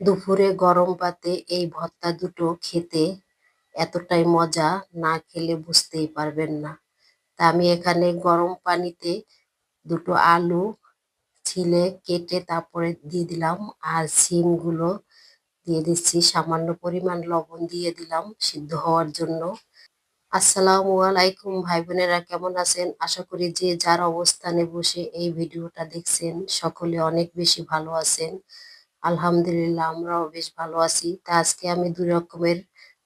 দুপুরে গরম ভাতে এই ভর্তা দুটো খেতে এতটাই মজা না খেলে বুঝতেই পারবেন না। তা আমি এখানে গরম পানিতে দুটো আলু ছিলে কেটে তারপরে দিয়ে দিলাম আর সিমগুলো দিয়ে দিচ্ছি। সামান্য পরিমাণ লবণ দিয়ে দিলাম সিদ্ধ হওয়ার জন্য। আসসালামু আলাইকুম ভাই বোনেরা কেমন আছেন? আশা করি যে যার অবস্থানে বসে এই ভিডিওটা দেখছেন, সকলে অনেক বেশি ভালো আছেন। আলহামদুলিল্লাহ, আমরাও বেশ ভালো আছি। তা আজকে আমি দুই রকমের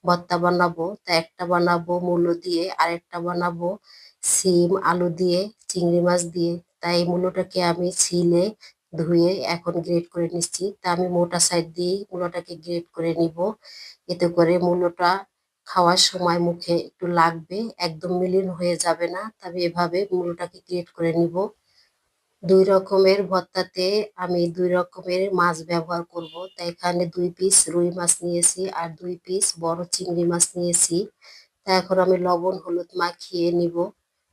ভর্তা বানাবো। তা একটা বানাবো মূলো দিয়ে, আর একটা বানাবো সিম, আলু দিয়ে, চিংড়ি মাছ দিয়ে। তাই এই মূলোটাকে আমি ছিলে ধুয়ে এখন গ্রেট করে নিচ্ছি। তা আমি মোটা সাইড দিয়েই মূলোটাকে গ্রেট করে নিব। এতে করে মূলোটা খাওয়ার সময় মুখে একটু লাগবে, একদম মিলিন হয়ে যাবে না। তবে এভাবে মূলোটাকে গ্রেট করে নিব। দুই রকমের ভর্তাতে আমি দুই রকমের মাছ ব্যবহার করব। তাই এখানে দুই পিস রুই মাছ নিয়েছি আর দুই পিস বড় চিংড়ি মাছ নিয়েছি। তা এখন আমি লবণ, হলুদ মাখিয়ে নিব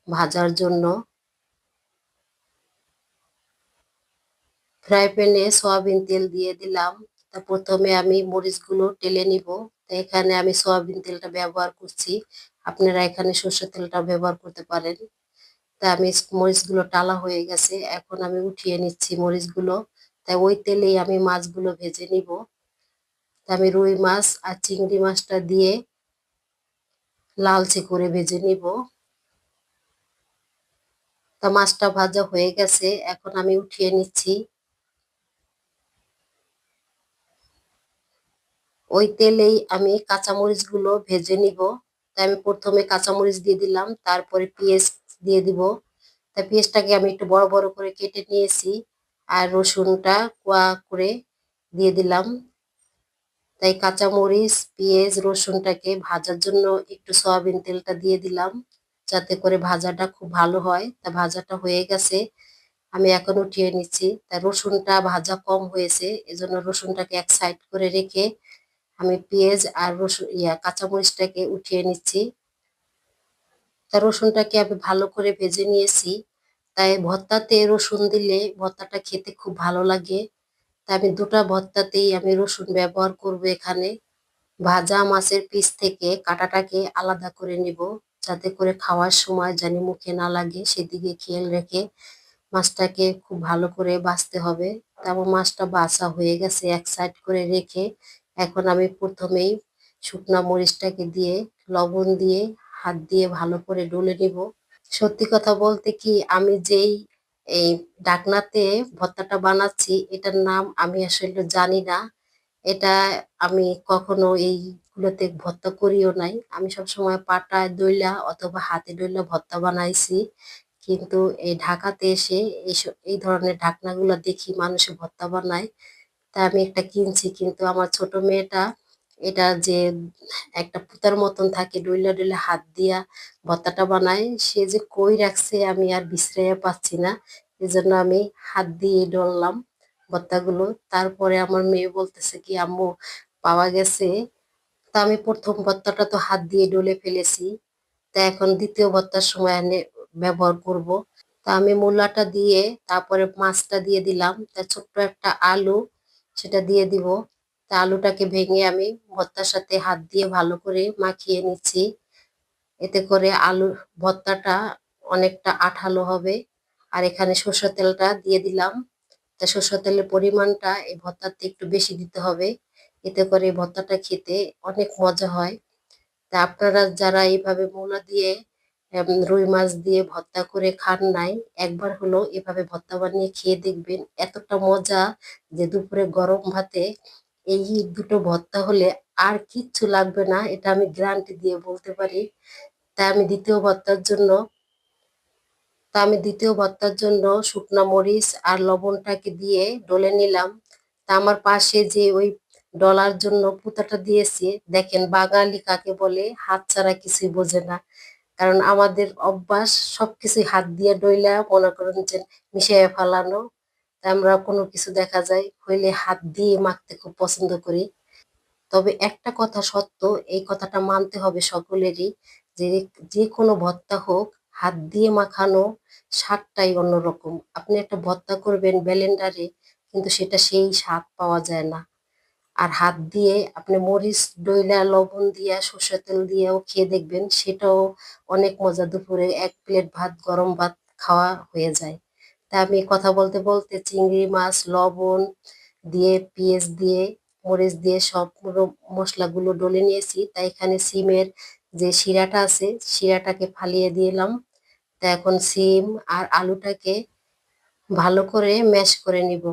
ভাজার জন্য। ফ্রাই প্যানে সয়াবিন তেল দিয়ে দিলাম। তা প্রথমে আমি মরিচগুলো টেলে নিব। তা এখানে আমি সয়াবিন তেলটা ব্যবহার করছি। আপনারা এখানে সর্ষের তেলটা ব্যবহার করতে পারেন। তা আমি মরিচগুলো টালা হয়ে গেছে। এখন আমি উঠিয়ে নিচ্ছি মরিচগুলো। তাই ওই তেলেই আমি মাছগুলো ভেজে নিব। তা আমি রুই মাছ আর চিংড়ি মাছটা দিয়ে লালচে করে ভেজে নিব। তা মাছটা ভাজা হয়ে গেছে। এখন আমি উঠিয়ে নিচ্ছি। ওই তেলেই আমি কাঁচামরিচগুলো ভেজে নিব। তাই আমি প্রথমে কাঁচামরিচ দিয়ে দিলাম। তারপরে পেঁয়াজ দিয়ে দিব। তা পেঁয়াজটাকে আমি একটু বড় বড় করে কেটে নিয়েছি আর রসুনটা কোয়া করে দিয়ে দিলাম। তাই কাঁচামরিচ, পেঁয়াজ, রসুনটাকে ভাজার জন্য একটু সয়াবিন তেলটা দিয়ে দিলাম যাতে করে ভাজাটা খুব ভালো হয়। তা ভাজাটা হয়ে গেছে, আমি এখন উঠিয়ে নিচ্ছি। তা রসুনটা ভাজা কম হয়েছে, এজন্য রসুনটাকে এক সাইড করে রেখে আমি পেঁয়াজ আর রসুন, ইয়া কাঁচামরিচটাকে উঠিয়ে নিচ্ছি। তা রসুনটাকে আমি ভালো করে ভেজে নিয়েছি। তাই ভর্তাতে রসুন দিলে ভর্তাটা খেতে খুব ভালো লাগে। তাই আমি দুটা ভর্তাতেই আমি রসুন ব্যবহার করব এখানে। ভাজা মাছের পিস থেকে কাটাটাকে আলাদা করে নিব, যাতে করে খাওয়ার সময় জানি মুখে না লাগে, সেদিকে খেয়াল রেখে মাছটাকে খুব ভালো করে বাছতে হবে। তারপর মাছটা বাছা হয়ে গেছে এক সাইড করে রেখে। এখন আমি প্রথমেই শুকনা মরিচটাকে দিয়ে লবণ দিয়ে হাত দিয়ে ভালো করে ডলে নিব। সত্যি কথা বলতে কি, আমি যেই এই ডাকনাতে ভর্তাটা বানাচ্ছি, এটার নাম আমি আসলে জানি না। এটা আমি কখনো এইগুলোতে ভর্তা করিও নাই। আমি সবসময় পাটায় দইলা অথবা হাতে দইলা ভর্তা বানাইছি। কিন্তু এই ঢাকাতে এসে এইসব এই ধরনের ঢাকনাগুলো দেখি মানুষে ভর্তা বানায়। তা আমি একটা কিনছি, কিন্তু আমার ছোট মেয়েটা এটা যে একটা পুতার মতন থাকে, ডইলা ডইলা হাত দিয়া ভর্তাটা বানায়, সে যে কই রাখছে আমি আর বিশ্রাইয়া পাচ্ছি না। এজন্য আমি হাত দিয়ে ডললাম ভর্তাগুলো তারপরে আমার মেয়ে বলতেছে কি, আম্মু, পাওয়া গেছে। তা আমি প্রথম ভর্তাটা তো হাত দিয়ে ডলে ফেলেছি। তা এখন দ্বিতীয় ভর্তার সময় এনে ব্যবহার করব। তা আমি মূলাটা দিয়ে, তারপরে মাছটা দিয়ে দিলাম। তা ছোট্ট একটা আলু, সেটা দিয়ে দিব। তা আলুটাকে ভেঙে আমি ভর্তার সাথে হাত দিয়ে ভালো করে মাখিয়ে নিচ্ছি। এতে করে আলু ভর্তাটা অনেকটা আঠালো হবে। আর এখানে সর্ষের তেলটা দিয়ে দিলাম। তা সর্ষের তেলের পরিমাণটা এই ভর্তাতে একটু বেশি দিতে হবে। এতে করে ভর্তাটা খেতে অনেক মজা হয়। তা আপনারা যারা এইভাবে মৌলা দিয়ে রুই মাছ দিয়ে ভর্তা করে খান নাই, একবার হলো এভাবে ভর্তা বানিয়ে খেয়ে দেখবেন এতটা মজা যে দুপুরে গরম ভাতে এই দুটো ভর্তা হলে আর কিচ্ছু লাগবে না, এটা আমি গ্যারান্টি দিয়ে বলতে পারি। তাই আমি দ্বিতীয় ভর্তার জন্য, তা আমি দ্বিতীয় ভর্তার জন্য শুকনা মরিচ আর লবণটাকে দিয়ে ডলে নিলাম। তা আমার পাশে যে ওই ডলার জন্য পুতাটা দিয়েছে, দেখেন বাঙালি কাকে বলে, হাত ছাড়া কিছুই বোঝে না। কারণ আমাদের অভ্যাস সবকিছু হাত দিয়ে ডইলা মনে করেন যে মিশিয়ে ফেলানো। আমরা কোনো কিছু দেখা যায়, হইলে হাত দিয়ে মাখতে খুব পছন্দ করি। তবে একটা কথা সত্য, এই কথাটা মানতে হবে সকলেরই যে যে কোনো ভর্তা হোক, হাত দিয়ে মাখানো স্বাদটাই অন্যরকম। আপনি একটা ভত্তা করবেন ব্যালেন্ডারে কিন্তু সেটা সেই স্বাদ পাওয়া যায় না। আর হাত দিয়ে আপনি মরিচ, ডইলা, লবণ দিয়া সর্ষের তেল দিয়েও খেয়ে দেখবেন, সেটাও অনেক মজা দুপুরে এক প্লেট ভাত, গরম ভাত খাওয়া হয়ে যায়। তা আমি কথা বলতে বলতে চিংড়ি মাছ, লবণ দিয়ে, পেঁয়াজ দিয়ে, মরিচ দিয়ে সব মশলাগুলো ডলে নিয়েছি। তাই এখানে সিমের যে শিরাটা আছে, শিরাটাকে ফালিয়ে দিলাম। তা এখন সিম আর আলুটাকে ভালো করে ম্যাশ করে নিব।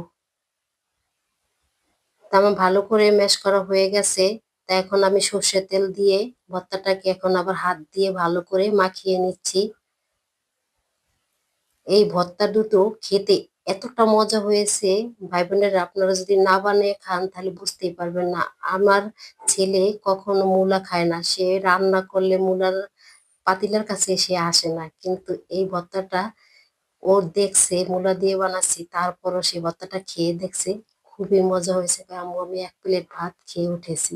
তা আমার ভালো করে ম্যাশ করা হয়ে গেছে। তা এখন আমি সর্ষের তেল দিয়ে, ভর্তাটাকে এখন আবার হাত দিয়ে ভালো করে মাখিয়ে নিচ্ছি। এই ভর্তা দুটো খেতে এতটা মজা হয়েছে। ভাই বোনেরা, আপনারা যদি না বানিয়ে খান, তাহলে বুঝতেই পারবেন না। আমার ছেলে কখনো মূলা খায় না। সে রান্না করলে মূলার পাতিলার কাছে সে আসে না। কিন্তু এই ভর্তাটা ও দেখছে, মূলা দিয়ে বানাচ্ছি, তারপরও সে ভর্তাটা খেয়ে দেখছে। খুবই মজা হয়েছে। আমি এক প্লেট ভাত খেয়ে উঠেছি।